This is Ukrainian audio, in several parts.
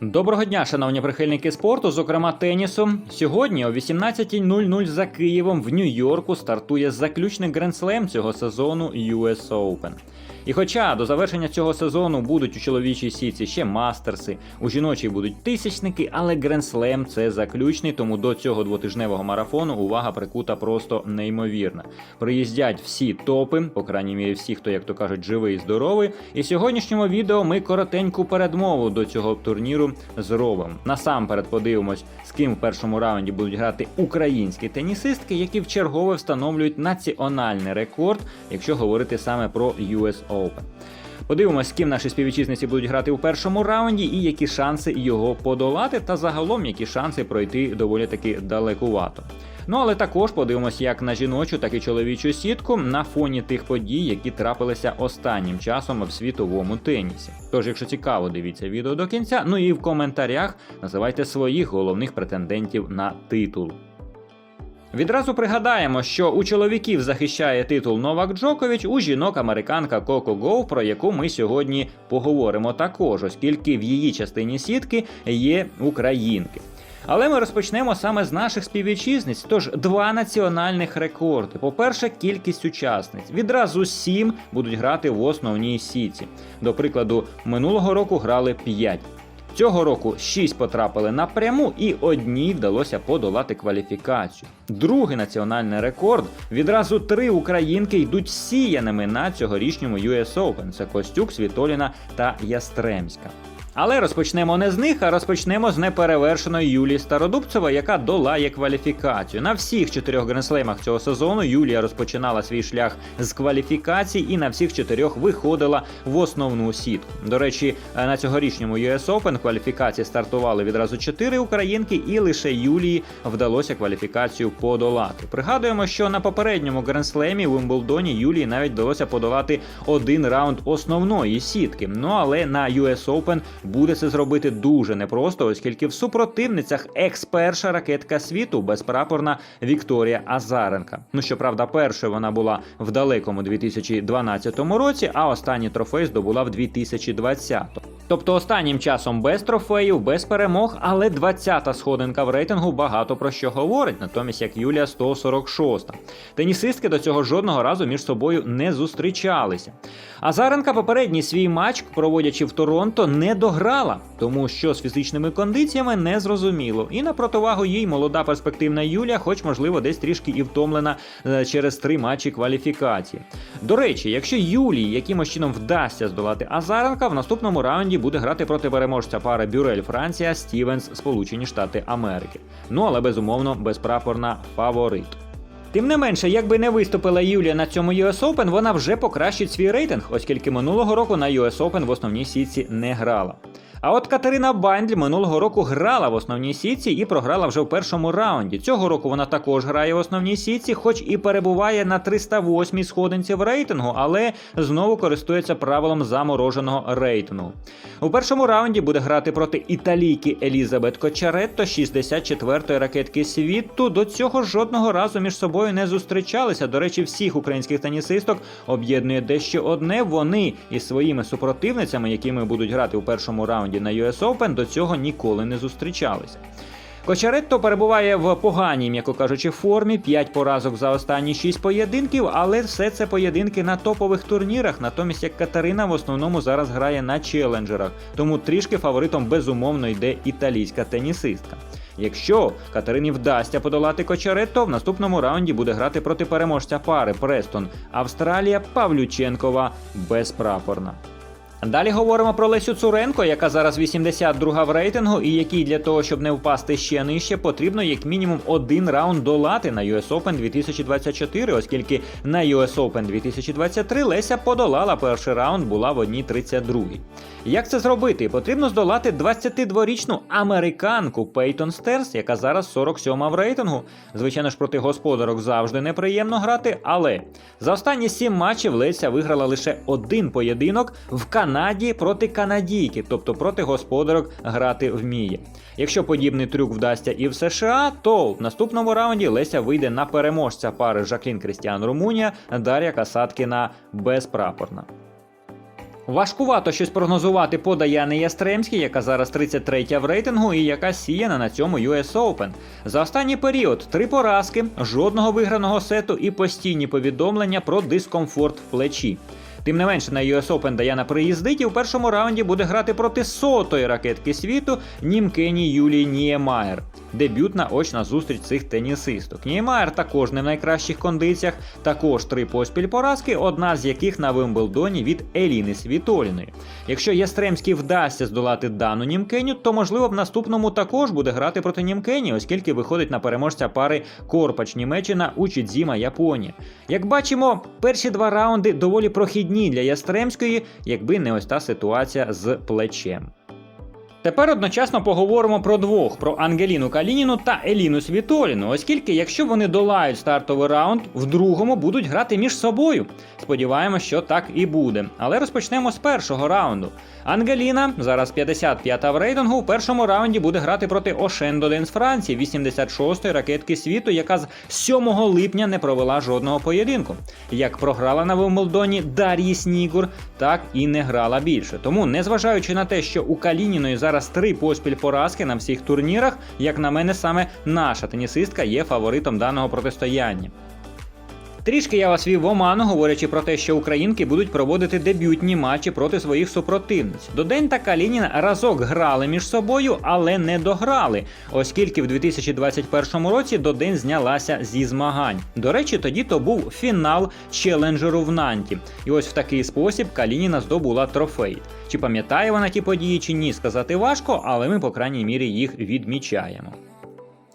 Доброго дня, шановні прихильники спорту, зокрема тенісу. Сьогодні о 18.00 за Києвом в Нью-Йорку стартує заключний гренслем цього сезону US Open. І хоча до завершення цього сезону будуть у чоловічій сітці ще мастерси, у жіночій будуть тисячники, але гренслем це заключний, тому до цього двотижневого марафону увага прикута просто неймовірна. Приїздять всі топи, по крайній мірі всі, хто, як то кажуть, живий і здоровий. І в сьогоднішньому відео ми коротеньку передмову до цього турніру зробимо. Насамперед подивимось, з ким в першому раунді будуть грати українські тенісистки, які вчергове встановлюють національний рекорд, якщо говорити саме про US Open. Подивимось, з ким наші співвітчизниці будуть грати у першому раунді, і які шанси його подолати, та загалом які шанси пройти доволі таки далекувато. Ну але також подивимось як на жіночу, так і чоловічу сітку на фоні тих подій, які трапилися останнім часом в світовому тенісі. Тож, якщо цікаво, дивіться відео до кінця. Ну і в коментарях називайте своїх головних претендентів на титул. Відразу пригадаємо, що у чоловіків захищає титул Новак Джокович, у жінок американка Коко Гоу, про яку ми сьогодні поговоримо також, оскільки в її частині сітки є українки. Але ми розпочнемо саме з наших співвітчизниць. Тож два національних рекорди. По-перше, кількість учасниць. Відразу сім будуть грати в основній сіті. До прикладу, минулого року грали 5. Цього року 6 потрапили напряму і одній вдалося подолати кваліфікацію. Другий національний рекорд відразу три українки йдуть сіяними на цьогорічному US Open. Це Костюк, Світоліна та Ястремська. Але розпочнемо не з них, а розпочнемо з неперевершеної Юлії Стародубцева, яка долає кваліфікацію. На всіх чотирьох гренслемах цього сезону Юлія розпочинала свій шлях з кваліфікацій і на всіх чотирьох виходила в основну сітку. До речі, на цьогорічному US Open кваліфікації стартували відразу чотири українки, і лише Юлії вдалося кваліфікацію подолати. Пригадуємо, що на попередньому гренслемі в Вимблдоні Юлії навіть вдалося подолати один раунд основної сітки. Ну але на US Open буде це зробити дуже непросто, оскільки в супротивницях екс-перша ракетка світу безпрапорна Вікторія Азаренка. Ну щоправда, першою вона була в далекому 2012 році, а останній трофей здобула в 2020. Тобто останнім часом без трофеїв, без перемог, але 20-та сходинка в рейтингу багато про що говорить, натомість як Юлія 146. Тенісистки до цього жодного разу між собою не зустрічалися. Азаренка попередній свій матч, проводячи в Торонто, не дограла, тому що з фізичними кондиціями не зрозуміло. І на противагу їй молода перспективна Юлія, хоч можливо десь трішки і втомлена е, через три матчі кваліфікації. До речі, якщо Юлії якимось чином вдасться здолати Азаренка, в наступному раунді буде грати проти переможця пари Бюрель Франція Стівенс Сполучені Штати Америки. Ну але безумовно безпрапорна фаворит. Тим не менше, якби не виступила Юлія на цьому US Open, вона вже покращить свій рейтинг, оскільки минулого року на US Open в основній сітці не грала. А от Катерина Бандль минулого року грала в основній сітці і програла вже в першому раунді. Цього року вона також грає в основній сітці, хоч і перебуває на 308-й сходинці в рейтингу, але знову користується правилом замороженого рейтингу. У першому раунді буде грати проти італійки Елізабет Кочаретто, 64-ї ракетки світу. До цього жодного разу між собою не зустрічалися. До речі, всіх українських тенісисток об'єднує дещо одне. Вони із своїми супротивницями, якими будуть грати у першому раунді на US Open, до цього ніколи не зустрічалися. Кочаретто перебуває в поганій, м'яко кажучи, формі, 5 поразок за останні 6 поєдинків, але все це поєдинки на топових турнірах. Натомість як Катерина в основному зараз грає на челенджерах, тому трішки фаворитом безумовно йде італійська тенісистка. Якщо Катерині вдасться подолати Кочаретто, в наступному раунді буде грати проти переможця пари Престон Австралія Павлюченкова безпрапорна. Далі говоримо про Лесю Цуренко, яка зараз 82 в рейтингу, і якій для того, щоб не впасти ще нижче, потрібно як мінімум один раунд долати на US Open 2024, оскільки на US Open 2023 Леся подолала перший раунд, була в одній 32 Як це зробити? Потрібно здолати 22-річну американку Пейтон Стерс, яка зараз 47 в рейтингу. Звичайно ж, проти господарок завжди неприємно грати, але за останні 7 матчів Леся виграла лише один поєдинок в Канаді проти канадійки, тобто проти господарок грати вміє. Якщо подібний трюк вдасться і в США, то в наступному раунді Леся вийде на переможця пари Жаклін Крістіан Румунія, Дар'я Касаткіна безпрапорна. Важкувато щось прогнозувати по Даяни Ястремській, яка зараз 33 в рейтингу і яка сіяна на цьому US Open. За останній період три поразки, жодного виграного сету і постійні повідомлення про дискомфорт в плечі. Тим не менше, на US Open Даяна приїздить і в першому раунді буде грати проти сотої ракетки світу Німкені Юлії Ніємаєр. Дебютна очна зустріч цих тенісисток. Ніємаєр також не в найкращих кондиціях, також три поспіль поразки, одна з яких на Вимблдоні від Еліни Світоліної. Якщо Ястремській вдасться здолати дану Німкеню, то можливо в наступному також буде грати проти Німкені, оскільки виходить на переможця пари Корпач Німеччина Учідзіма Японія. Як бачимо, перші два раунди доволі прохідні для Ястремської, якби не ось та ситуація з плечем. Тепер одночасно поговоримо про двох: про Ангеліну Калініну та Еліну Світоліну, оскільки, якщо вони долають стартовий раунд, в другому будуть грати між собою. Сподіваємось, що так і буде. Але розпочнемо з першого раунду. Ангеліна, зараз 55-та в рейтингу, в першому раунді буде грати проти Ошендолен з Франції, 86-ї ракетки світу, яка з 7 липня не провела жодного поєдинку. Як програла на Вимблдоні Дар'ї Снігур, так і не грала більше. Тому, незважаючи на те, що у Калініної зараз три поспіль поразки на всіх турнірах, як на мене, саме наша тенісистка є фаворитом даного протистояння. Трішки я вас вів в оману, говорячи про те, що українки будуть проводити дебютні матчі проти своїх супротивниць. Додень та Калініна разок грали між собою, але не дограли, оскільки в 2021 році Додень знялася зі змагань. До речі, тоді то був фінал челенджеру в Нанті. І ось в такий спосіб Калініна здобула трофей. Чи пам'ятає вона ті події, чи ні, сказати важко, але ми, по крайній мірі, їх відмічаємо.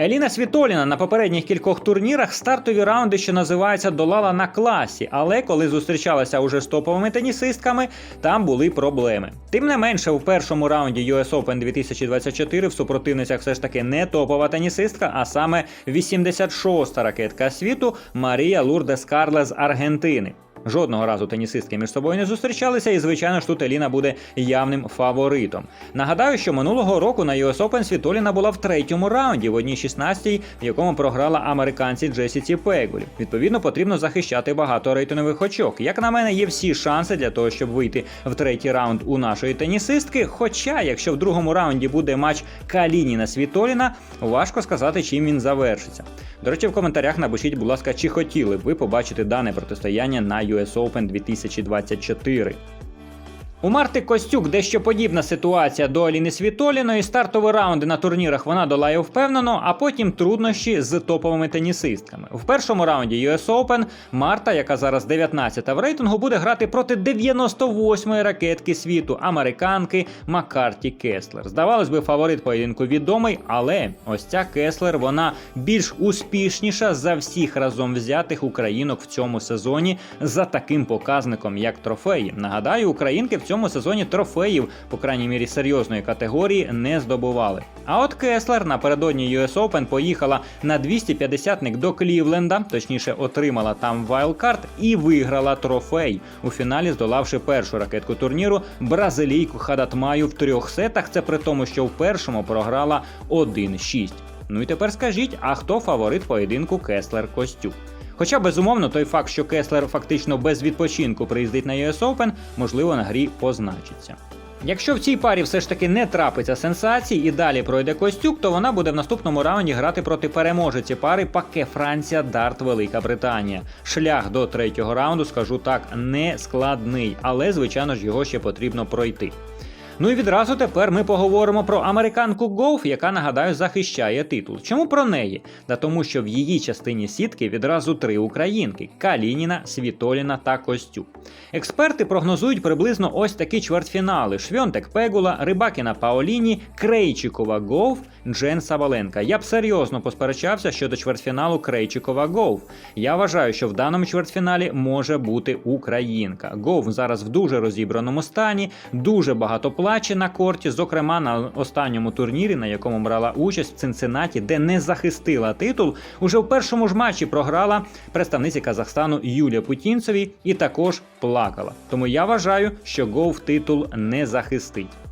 Еліна Світоліна на попередніх кількох турнірах стартові раунди, що називається, долала на класі, але коли зустрічалася уже з топовими тенісистками, там були проблеми. Тим не менше, у першому раунді US Open 2024 в супротивницях все ж таки не топова тенісистка, а саме 86-та ракетка світу Марія Лурдес Карле з Аргентини. Жодного разу тенісистки між собою не зустрічалися, і звичайно ж тут Еліна буде явним фаворитом. Нагадаю, що минулого року на US Open Світоліна була в третьому раунді, в одній 16 в якому програла американці Джесіці Пегулі. Відповідно, потрібно захищати багато рейтингових очок. Як на мене, є всі шанси для того, щоб вийти в третій раунд у нашої тенісистки. Хоча, якщо в другому раунді буде матч Калініна Світоліна, важко сказати, чим він завершиться. До речі, в коментарях напишіть, будь ласка, чи хотіли б ви побачити дане протистояння на US Open 2024. У Марти Костюк дещо подібна ситуація до Аліни Світоліної. Стартові раунди на турнірах вона долає впевнено, а потім труднощі з топовими тенісистками. В першому раунді US Open Марта, яка зараз 19-та в рейтингу, буде грати проти 98-ї ракетки світу, американки Маккарті Кеслер. Здавалось би, фаворит поєдинку відомий, але ось ця Кеслер вона більш успішніша за всіх разом взятих українок в цьому сезоні за таким показником, як трофеї. Нагадаю, українки в цьому сезоні трофеїв, по крайній мірі серйозної категорії, не здобували. А от Кеслер напередодні US Open поїхала на 250-ник до Клівленда, точніше отримала там вайлдкарт і виграла трофей у фіналі, здолавши першу ракетку турніру бразилійку Хадатмаю в трьох сетах. Це при тому, що в першому програла 1-6. Ну і тепер скажіть, а хто фаворит поєдинку Кеслер Костюк? Хоча, безумовно, той факт, що Кеслер фактично без відпочинку приїздить на US Open, можливо, на грі позначиться. Якщо в цій парі все ж таки не трапиться сенсацій і далі пройде Костюк, то вона буде в наступному раунді грати проти переможиці пари Паке Франція Дарт Велика Британія. Шлях до третього раунду, скажу так, не складний, але звичайно ж його ще потрібно пройти. Ну і відразу тепер ми поговоримо про американку Гоуф, яка нагадаю захищає титул. Чому про неї? Да тому, що в її частині сітки відразу три українки: Калініна, Світоліна та Костюк. Експерти прогнозують приблизно ось такі чвертьфінали: Швьонтек Пегула, Рибакіна Паоліні, Крейчикова Гоуф, Джен Сабаленка. Я б серйозно посперечався щодо чвертьфіналу Крейчикова Гоуф. Я вважаю, що в даному чвертьфіналі може бути українка. Гоуф зараз в дуже розібраному стані, дуже багато плаче на корті, зокрема на останньому турнірі, на якому брала участь в Цинциннаті, де не захистила титул. Уже в першому ж матчі програла представниці Казахстану Юлія Путінцевій і також плакала. Тому я вважаю, що гов титул не захистить.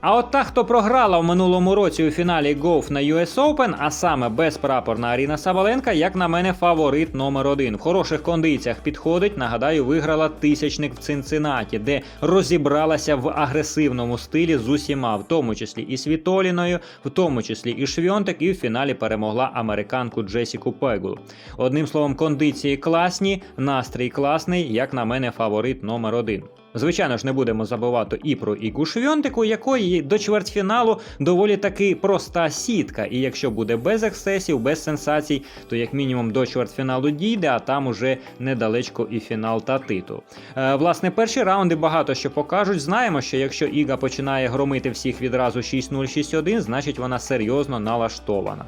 А от та, хто програла в минулому році у фіналі Golf на US Open, а саме безпрапорна Аріна Сабаленка, як на мене, фаворит номер один. В хороших кондиціях підходить. Нагадаю, виграла тисячник в Цинциннаті, де розібралася в агресивному стилі з усіма, в тому числі і Світоліною, в тому числі і Швьонтек, і в фіналі перемогла американку Джесіку Пегу. Одним словом, кондиції класні, настрій класний, як на мене, фаворит номер один. Звичайно ж, не будемо забувати і про Ігу Швьонтику, якої до чвертьфіналу доволі таки проста сітка. І якщо буде без ексцесів, без сенсацій, то як мінімум до чвертьфіналу дійде, а там уже недалечко і фінал та титул. Е, власне, перші раунди багато що покажуть. Знаємо, що якщо Іга починає громити всіх відразу 6-0, 6-1, значить вона серйозно налаштована.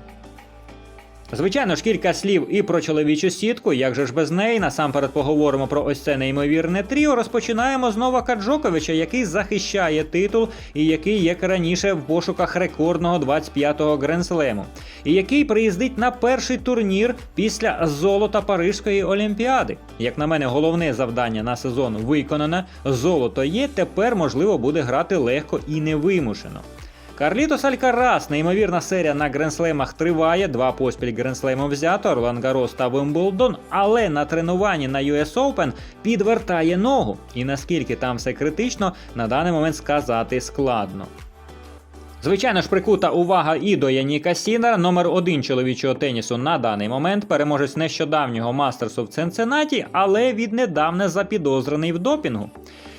Звичайно ж, кілька слів і про чоловічу сітку, як же ж без неї. Насамперед поговоримо про ось це неймовірне тріо. Розпочинаємо з Новака Джоковича, який захищає титул і який, як раніше, в пошуках рекордного 25-го гренслему, і який приїздить на перший турнір після золота Парижської олімпіади. Як на мене, головне завдання на сезон виконане. Золото є. Тепер можливо буде грати легко і невимушено. Карлітос Алькарас, неймовірна серія на гренслемах триває. Два поспіль гренслему взято, Ролан Гарос та Вимблдон, але на тренуванні на US Open підвертає ногу. І наскільки там все критично, на даний момент сказати складно. Звичайно ж, прикута увага і до Яніка Сінера, номер один чоловічого тенісу на даний момент, переможець нещодавнього мастерсу в Цинциннаті, але віднедавна запідозрений в допінгу.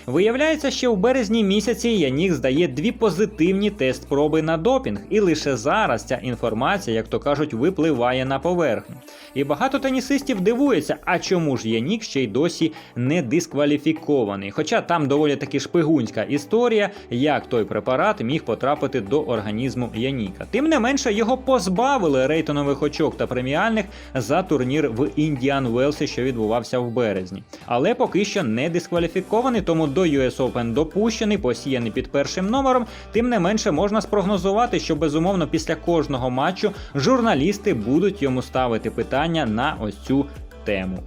Виявляється, що в березні місяці Янік здає дві позитивні тест-проби на допінг, і лише зараз ця інформація, як то кажуть, випливає на поверхню. І багато тенісистів дивуються, а чому ж Янік ще й досі не дискваліфікований. Хоча там доволі таки шпигунська історія, як той препарат міг потрапити до організму Яніка. Тим не менше, його позбавили рейтингових очок та преміальних за турнір в Індіан Велсі, що відбувався в березні. Але поки що не дискваліфікований, тому до US Open допущений, посіяний під першим номером. Тим не менше можна спрогнозувати, що безумовно після кожного матчу журналісти будуть йому ставити питання на ось цю тему.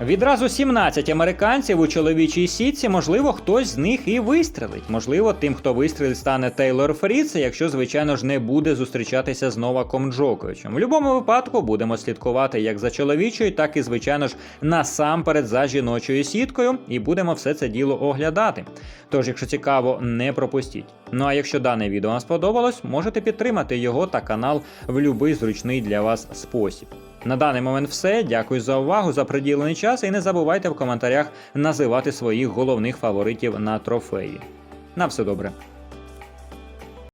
Відразу 17 американців у чоловічій сітці, можливо, хтось з них і вистрелить. Можливо, тим, хто вистрелить, стане Тейлор Фріц, якщо, звичайно ж, не буде зустрічатися з Новаком Джоковичем. В будь-якому випадку будемо слідкувати як за чоловічою, так і, звичайно ж, насамперед за жіночою сіткою, і будемо все це діло оглядати. Тож, якщо цікаво, не пропустіть. Ну а якщо дане відео вам сподобалось, можете підтримати його та канал в будь-який зручний для вас спосіб. На даний момент все. Дякую за увагу, за приділений час і не забувайте в коментарях називати своїх головних фаворитів на трофеї. На все добре.